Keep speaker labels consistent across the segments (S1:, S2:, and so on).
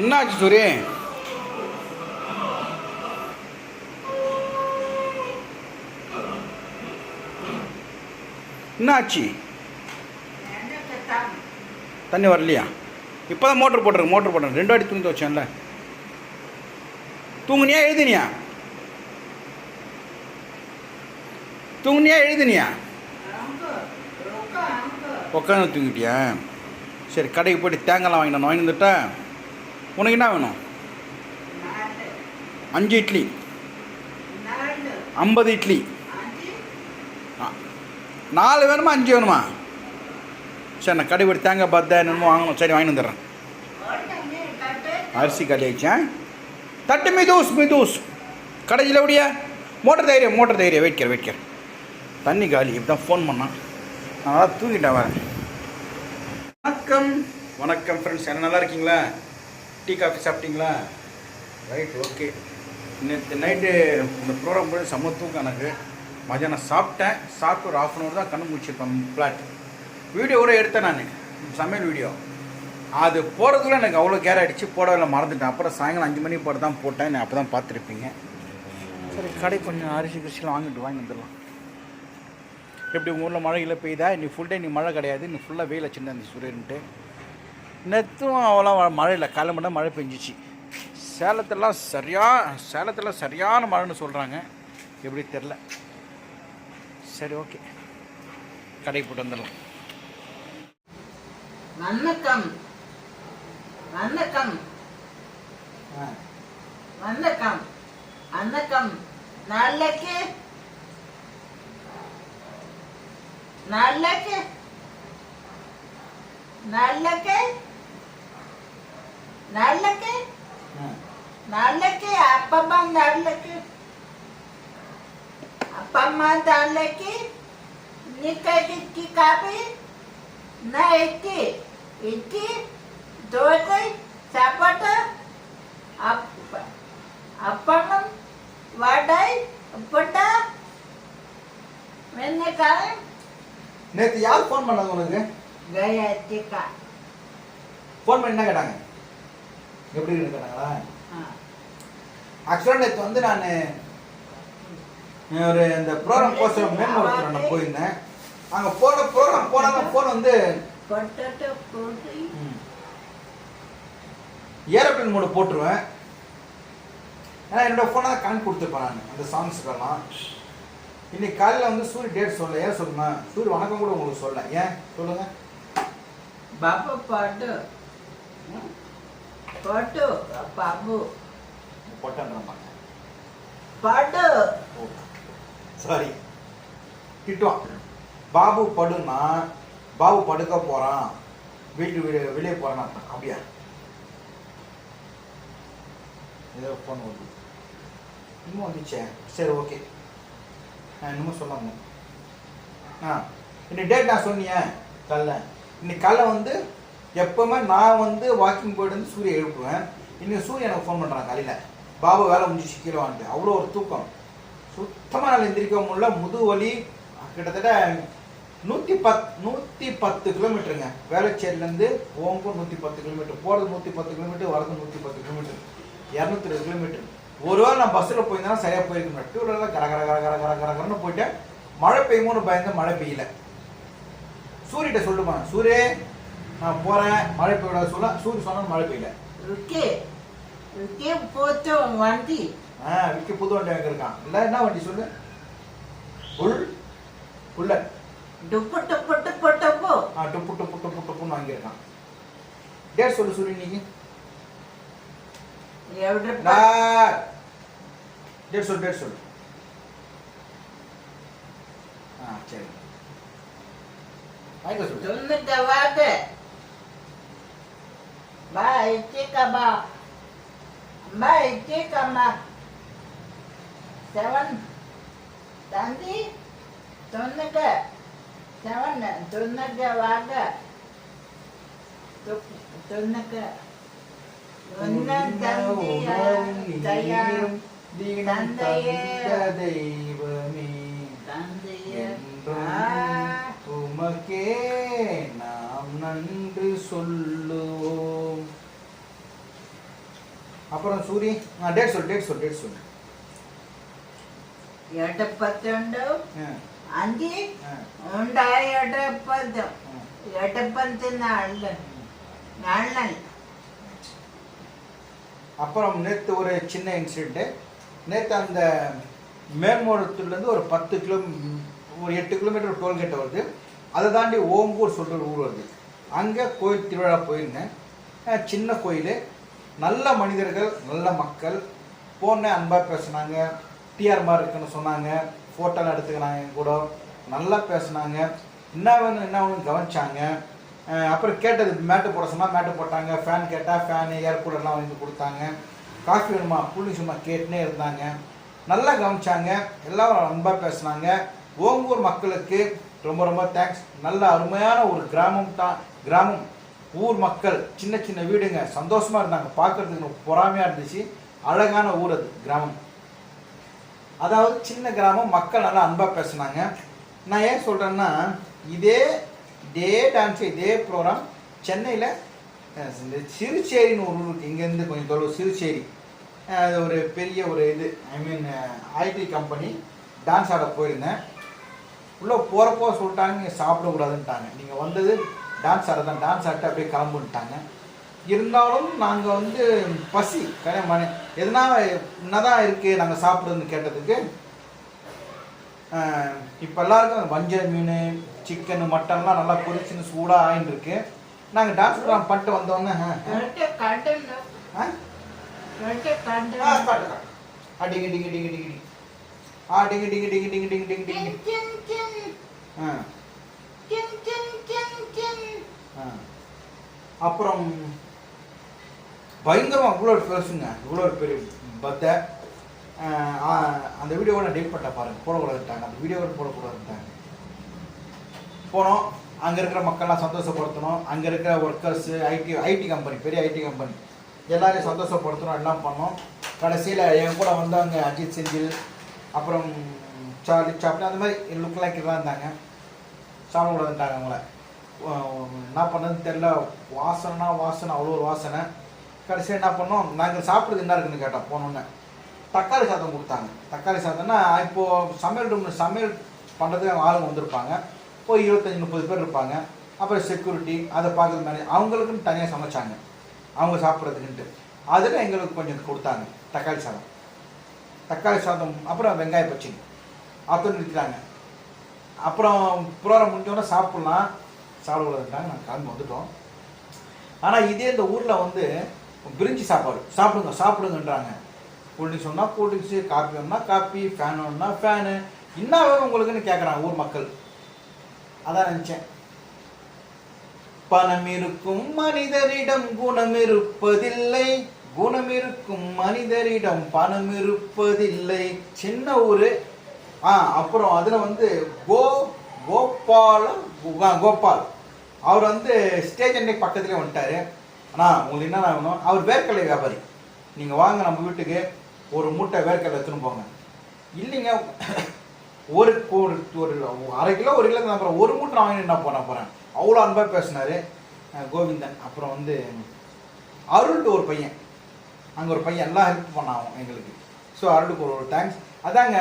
S1: என்னாச்சு சூரி என்னாச்சு? தண்ணி வரலையா? இப்போ தான் மோட்ரு போட்டிருக்கு மோட்ரு போட்டிருக்கு. ரெண்டு வாட்டி தூங்கி வச்சேன்ல. தூங்குனியா எழுதுனியா? தூங்குனியா எழுதுனியா? உட்காந்து தூங்கிட்டியா? சரி கடைக்கு போயிட்டு தேங்காய்லாம் வாங்கிட்டு வாங்கி வந்துட்டேன். உனக்கு என்ன வேணும்? அஞ்சு இட்லி. ஐம்பது இட்லி. ஆ. நாலு வேணுமா அஞ்சு வேணுமா? சரி நான் கடை தேங்காய் பார்த்தா என்னமோ வாங்கணும். சரி வாங்கி வந்துடுறேன். அரிசி காலி தட்டு மிதூஸ் மிதூஸ். கடையில் எப்படியா? மோட்டர் தைரியம் மோட்டர் தைரியம். வெயிட்கிற வெயிட்கிற தண்ணி காலி. இப்படி தான் ஃபோன் பண்ணான். நான் நல்லா தூங்கிட்டேன் வரேன் வணக்கம். வணக்கம் ஃப்ரெண்ட்ஸ் என்ன நல்லா இருக்கீங்களா? டீ காஃபி சாப்பிட்டீங்களா? ரைட் ஓகே நேற்று நைட்டு இந்த ப்ரோக்ராம் போய் செம்ம தூக்கம் எனக்கு. மதியானம் சாப்பிட்டேன். சாப்பிட்டு ஒரு ஆஃப் அன் ஹவர் தான் கண்ணு முடிச்சிருப்பேன் ஃப்ளாட் வீடியோ கூட எடுத்தேன் நான். சமையல் வீடியோ அது போகிறதுக்குள்ள எனக்கு அவ்வளோ கேர் ஆகிடுச்சு போடவில்லை மறந்துட்டேன். அப்புறம் சாயங்காலம் அஞ்சு மணிக்கு போட்டு தான் போட்டேன். நான் அப்போ தான் பார்த்துருப்பீங்க. சரி கடை கொஞ்சம் அரிசி கிரிசிலாம் வாங்கிட்டு வாங்கி வந்துடலாம். எப்படி உங்கள் ஊரில் மழை இல்லை பெய்யுதா? இன்னைக்கு ஃபுல் டே நீ மழை கிடையாது. இன்னைக்கு ஃபுல்லாக வெயில் வச்சுருந்தேன் அந்த சூரியன்ட்டு. நேற்றும் அவ்வளோ மழை இல்லை மட்டும் மழை பெஞ்சிச்சு. சேலத்தெல்லாம் சரியா சேலத்தில் சரியான மழைன்னு சொல்கிறாங்க எப்படி தெரில. சரி ஓகே. கடைக்கு போட்டு வந்துடலாம்.
S2: வணக்கம். வணக்கம். வணக்கம். வணக்கம். நாளைக்கு நாளைக்கு நாளைக்கு ನಾಡ್ಲಕ್ಕೆ ನಾಡ್ಲಕ್ಕೆ ಅಪ್ಪಮ್ಮ ನಾಡ್ಲಕ್ಕೆ ಅಪ್ಪಮ್ಮ ಅಂತ ಆಡ್ಲಕ್ಕೆ ನಿಕ್ಕಿ ಕಾಪಿ ನಾ ಎತ್ತಿ ಇಟ್ಟಿ ದೋಸೆ ಚಪಾಟ ಅಪ್ಪ ಅಪ್ಪಣ್ಣ ವಾಟಾಯ್ ಉಪ್ಪಟ ಮೆನ್ನೆ ಕಾಲ
S1: நேற்று யார் ஃபோன் பண்ணாங்க உனக்கு
S2: கயாத்திக்கா
S1: ஃபோன் பண்ணி என்ன கேட்டாங்க எப்படி இருக்குன்னு சொன்னாங்களா ஆக்சுவலாக நேற்று வந்து நான் ஒரு இந்த ப்ரோக்ராம் கோர்ஸில் மேம்படுத்துகிறேன் நான் போயிருந்தேன். அங்கே போன ப்ரோக்ராம் போனாங்க ஃபோன் வந்து ஏரோப்ளேன் மூட போட்டுருவேன். ஏன்னா என்னோட ஃபோனை தான் கணக்கு கொடுத்துருப்பேன் நான் அந்த சாங்ஸுக்கெல்லாம் இன்னைக்கு காலையில் வந்து சூரிய டேட் சொல்ல ஏன் சொல்லுமா சூரிய வணக்கம் கூட உங்களுக்கு சொல்ல ஏன்? சொல்லுங்கள்
S2: பாப்பா பாட்டு. పాటు బాబు
S1: பொட்டன்றமாங்க
S2: పాటు
S1: சாரி திட்டுவான் பாபு படுன்னா பாபு படுக்க போறான் வீட்டு வெளியே வெளியே போறான் அர்த்தம். அப்படியா ஏதோ ஃபோன் வருது இன்னும் வந்துச்சே சரி ஓகே நான் இன்னமும் சொல்லாம ஆ இன்னைக்கு டேட் நான் சொன்னியே காலைல இன்னைக்கு காலைல வந்து எப்பவுமே நான் வந்து வாக்கிங் போயிட்டு வந்து சூரிய எழுப்புவேன். இன்னைக்கு சூரிய எனக்கு ஃபோன் பண்ணுறான் காலையில். பாபு வேலை முடிஞ்சு கீழே வந்துட்டு அவ்வளோ ஒரு தூக்கம். சுத்தமாக நான் எந்திரிக்க முடியல. முதுகு வலி கிட்டத்தட்ட நூற்றி பத் நூற்றி பத்து கிலோமீட்டருங்க. வேளச்சேரியிலேருந்து ஓங்கும் நூற்றி பத்து கிலோமீட்டர் போகிறது நூற்றி பத்து கிலோமீட்டர் வரது நூற்றி பத்து கிலோமீட்டர். இரநூத்தி இருபது கிலோமீட்டர். ஒருவேளை நான் பஸ்ஸில் போயிருந்தா சரியாக போயிருக்கேன் டூ வீலரில் கர கர கர கர கர கரகரன்னு போயிட்டேன். மழை பெய்யுமோன்னு பயந்து மழை பெய்யல. சூரியகிட்ட சொல்லுமா சூரிய நான் போறேன் மழை பெய்யோட சொல்ல சூரிய சொன்ன மழை பெய்யல
S2: விக்கே விக்கே போச்ச வண்டி?
S1: ஆ விக்கி புது வண்டி அங்க இருக்கான் இல்ல என்ன வண்டி சொல்லு? உள் உள்ள.
S2: டுப்பு டுப்பு டுப்பு டுப்பு.
S1: ஆ டுப்பு டுப்பு டுப்பு டுப்புன்னு வாங்கி இருக்கான் டேட் சொல்லு சொல்லு நீங்க டேட் சொல்லு டேட் சொல்லு. ஆ சரி. வாங்க சொல்லு
S2: தொண்ணூத்தவாது Bye, Chickaba. Bye, Chickama. Seven. தந்தி துண்ணுக செவன் துண்ணுக
S1: வாக துண்ணுக தெய்வமே உமக்கே நாம் நன்றி சொல்லுவோம் அப்புறம் சூரி டேட் சொல் டேட் சொல் டேட்
S2: சொல்
S1: എട്ട്
S2: പന്ത്രണ്ട് അഞ്ച്
S1: ഉണ്ടായ
S2: എട്ട് പത്ത് എട്ട്
S1: அப்புறம் நேற்று ஒரு சின்ன இன்சிடெண்ட்டு நேற்று அந்த மேல்மோடத்துலேருந்து ஒரு பத்து கிலோ ஒரு எட்டு கிலோமீட்டர் டோல்கேட் வருது. அதை தாண்டி ஓங்கூர் சொல்கிற ஊர் வருது. அங்கே கோயில் திருவிழா போயிருந்தேன். சின்ன கோயில். நல்ல மனிதர்கள் நல்ல மக்கள். போன அன்பாக பேசுனாங்க. டிஆர் மாதிரி இருக்குன்னு சொன்னாங்க. ஃபோட்டோலாம் எடுத்துக்கிறாங்க என் கூட. நல்லா பேசுனாங்க. என்ன வேணும் என்ன வேணும் கவனிச்சாங்க. அப்புறம் கேட்டது மேட்டு போட சொன்னால் மேட்டு போட்டாங்க. ஃபேன் கேட்டால் ஃபேனு ஏர் கூலர்லாம் வாங்கி கொடுத்தாங்க. காஃபி வேணுமா? புள்ளி சும்மா கேட்டுனே இருந்தாங்க. நல்லா கவனிச்சாங்க. எல்லாரும் அன்பாக பேசுனாங்க. ஓங்கூர் மக்களுக்கு ரொம்ப ரொம்ப தேங்க்ஸ் நல்ல அருமையான ஒரு கிராமம் தான் கிராமம். ஊர் மக்கள் சின்ன சின்ன வீடுங்க சந்தோஷமாக இருந்தாங்க. பார்க்கறதுக்கு பொறாமையாக இருந்துச்சு. அழகான ஊர் அது கிராமம். அதாவது சின்ன கிராமம் மக்கள் நல்லா அன்பாக பேசினாங்க. நான் ஏன் சொல்கிறேன்னா இதே இதே டான்ஸ் இதே ப்ரோக்ராம் சென்னையில் இந்த சிறுச்சேரின்னு ஒரு ஊர் இங்கேருந்து கொஞ்சம் தொலைவு சிறுச்சேரி அது ஒரு பெரிய ஒரு இது. I mean IT company dance ஆட போயிருந்தேன். உள்ளே போகிறப்போ சொல்லிட்டாங்க நீங்கள் சாப்பிடக்கூடாதுன்ட்டாங்க. நீங்கள் வந்தது டான்ஸ் ஆடுறதான் டான்ஸ் ஆட்டு அப்படியே கிளம்புன்ட்டாங்க. இருந்தாலும் நாங்கள் வந்து பசி மன எதுனா என்னதான் இருக்குது நாங்கள் சாப்பிட்றதுன்னு கேட்டதுக்கு இப்போ எல்லாருக்கும் அந்த மீன் சிக்கனு மட்டன்லாம் நல்லா பொரிச்சுன்னு சூடாக ஆயின்னு இருக்கு. நாங்கள் டான்ஸ் ப்ரோக்ராம் பண்ணிட்டு வந்தோன்னே அடிங்க டிங்க டிங்க டிங்க டிங்க ஆ டிங்க டிங்க டிங்க டிங்க டிங்க டிங்க டிங்க. ஆ. அப்புறம் பயங்கரமாக இவ்வளோ பெருசுங்க இவ்வளோ ஒரு பெரிய பத்தை அந்த வீடியோவை நான் டெலிட் பண்ண பாருங்கள் போடக்கூடாதுட்டாங்க அந்த வீடியோவை போடக்கூடாதுட்டாங்க போனோம். அங்கே இருக்கிற மக்கள்லாம் சந்தோஷப்படுத்தணும். அங்கே இருக்கிற ஒர்க்கர்ஸு ஐடி ஐடி கம்பெனி பெரிய ஐடி கம்பெனி எல்லாரையும் சந்தோஷப்படுத்தணும். எல்லாம் பண்ணோம். கடைசியில் என் கூட வந்தவங்க அஜித் செந்தில் அப்புறம் சார்லி சாப்பிட்டு அந்த மாதிரி லுக் லைக் தான் இருந்தாங்க. சாப்பிடக்கூடாதுட்டாங்க அவங்கள. என்ன பண்ணதுன்னு தெரில வாசனைனா வாசனை அவ்வளோ ஒரு வாசனை. கடைசியாக என்ன பண்ணோம்? நாங்கள் சாப்பிட்றது என்ன இருக்குன்னு கேட்டோம் போனோன்னே. தக்காளி சாதம் கொடுத்தாங்க. தக்காளி சாதம்னா இப்போது சமையல் ரூம் சமையல் பண்ணுறதுக்கு ஆளுங்க வந்திருப்பாங்க. போய் இருபத்தஞ்சி முப்பது பேர் இருப்பாங்க. அப்புறம் செக்யூரிட்டி அதை பார்க்குறது மாதிரி அவங்களுக்குன்னு தனியாக சமைச்சாங்க. அவங்க சாப்பிட்றதுக்குன்ட்டு. அதில் எங்களுக்கு கொஞ்சம் கொடுத்தாங்க தக்காளி சாதம். தக்காளி சாதம் அப்புறம் வெங்காய பச்சடி. அத்தனை நிறுத்திட்டாங்க அப்புறம் புரோகிராம் முடிஞ்சோடனே சாப்பிட்லாம். சாப்பிடுவதற்காக நாங்கள் கிளம்பி வந்துட்டோம். ஆனால் இதே இந்த ஊரில் வந்து பிரிஞ்சு சாப்பாடு சாப்பிடுங்க சாப்பிடுங்கன்றாங்க. கூல்ட்ரிங்க்ஸ் வேணும்னா கூல்ட்ரிங்க்ஸு காப்பி வேணும்னா காப்பி ஃபேன் வேணும்னா ஃபேனு என்ன வேணும் உங்களுக்குன்னு கேட்குறாங்க ஊர் மக்கள். அதான் நினச்சேன். பணம் இருக்கும் மனிதரிடம் குணம் இருப்பதில்லை. குணம் இருக்கும் மனிதரிடம் பணம் இருப்பதில்லை. சின்ன ஊர். ஆ அப்புறம் அதில் வந்து கோ கோபால கோபால். அவர் வந்து ஸ்டேஜ் அன்னைக்கு பக்கத்துலேயே வந்துட்டாரு. ஆனால் உங்களுக்கு என்ன ஆகணும் அவர் வேர்க்கடலை வியாபாரி. நீங்கள் வாங்க நம்ம வீட்டுக்கு ஒரு மூட்டை வேர்க்கடலை எடுத்துன்னு போங்க. இல்லைங்க ஒரு ஒரு ஒரு அரை கிலோ ஒரு கிலோ அப்புறம் ஒரு மூட்டை நான் வாங்கி என்ன பண்ண போகிறேன் அவ்வளோ அன்பாக பேசினாரு கோவிந்தன். அப்புறம் வந்து அருள்ட்டு ஒரு பையன். அங்கே ஒரு பையன் எல்லாம் ஹெல்ப் பண்ணாவும் எங்களுக்கு. ஸோ அருளுக்கு ஒரு ஒரு தேங்க்ஸ் அதாங்க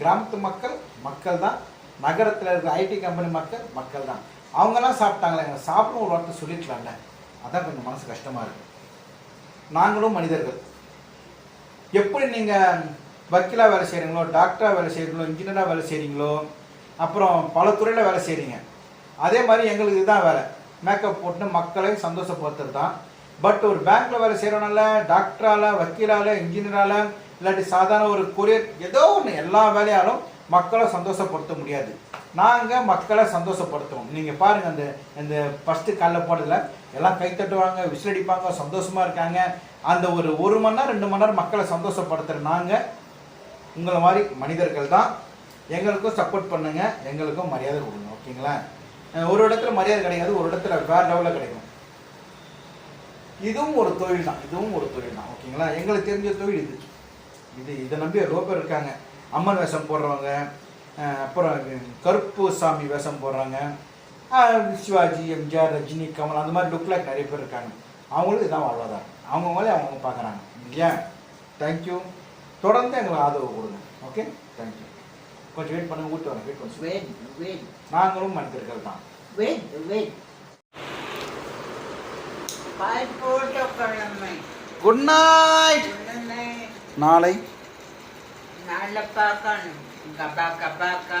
S1: கிராமத்து மக்கள் மக்கள் தான் நகரத்தில் இருக்கிற ஐடி கம்பெனி மக்கள் மக்கள் தான் அவங்கெல்லாம் சாப்பிட்டாங்களே எங்களை சாப்பிடும் ஒரு வார்த்தை சொல்லிருக்கலாம்ல அதான் கொஞ்சம் மனசு கஷ்டமாக இருக்கு. நாங்களும் மனிதர்கள். எப்படி நீங்கள் வக்கீலாக வேலை செய்கிறீங்களோ டாக்டராக வேலை செய்கிறீங்களோ இன்ஜினியராக வேலை செய்கிறீங்களோ அப்புறம் பல துறையில் வேலை செய்கிறீங்க அதே மாதிரி எங்களுக்கு இதுதான் வேலை. மேக்கப் போட்டு மக்களை சந்தோஷப்படுத்துறது தான். பட் ஒரு பேங்க்கில் வேலை செய்கிறனால டாக்டரால் வக்கீலால் இன்ஜினியரால் இல்லாட்டி சாதாரண ஒரு கொரியர் ஏதோ ஒன்று எல்லா வேலையாலும் மக்களை சந்தோஷப்படுத்த முடியாது. நாங்கள் மக்களை சந்தோஷப்படுத்துவோம். நீங்கள் பாருங்கள் அந்த இந்த ஃபஸ்ட்டு காலைல போட்டதில் எல்லாம் கை தட்டுவாங்க விசிலடிப்பாங்க சந்தோஷமாக இருக்காங்க. அந்த ஒரு ஒரு மணி நேரம் ரெண்டு மணி நேரம் மக்களை சந்தோஷப்படுத்துகிற நாங்கள் உங்களை மாதிரி மனிதர்கள் தான். எங்களுக்கும் சப்போர்ட் பண்ணுங்கள் எங்களுக்கும் மரியாதை கொடுங்க ஓகேங்களா? ஒரு இடத்துல மரியாதை கிடைக்காது ஒரு இடத்துல வேறு லெவலில் கிடைக்கும். இதுவும் ஒரு தொழில் தான் இதுவும் ஒரு தொழில் தான் ஓகேங்களா? எங்களுக்கு தெரிஞ்ச தொழில் இது. இது இதை நம்பி எவ்வளோ பேர் இருக்காங்க. அம்மன் வேஷம் போடுறவங்க அப்புறம் கருப்பு சாமி வேஷம் போடுறாங்க. சிவாஜி எம்ஜிஆர் ரஜினி கமல் அந்த மாதிரி லுக்கில் நிறைய பேர் இருக்காங்க. அவங்களுக்கு இதான் வாழ்வாதாரம். அவங்கவுங்களே அவங்கவுங்க பார்க்குறாங்க. இல்லையா? தேங்க்யூ தொடர்ந்து எங்களுக்கு ஆதரவு கொடுங்க. ஓகே தேங்க்யூ கொஞ்சம் வெயிட் பண்ணுங்க. ஊட்டு வரேன். வெயிட் கொஞ்சம்.
S2: Wait, wait,
S1: நாங்களும் மனிதர்கள் தான்.
S2: போட்ட கிழமை
S1: குட் நைட் நாளை.
S2: நாளை பார்க்கணும். Gabaka-baka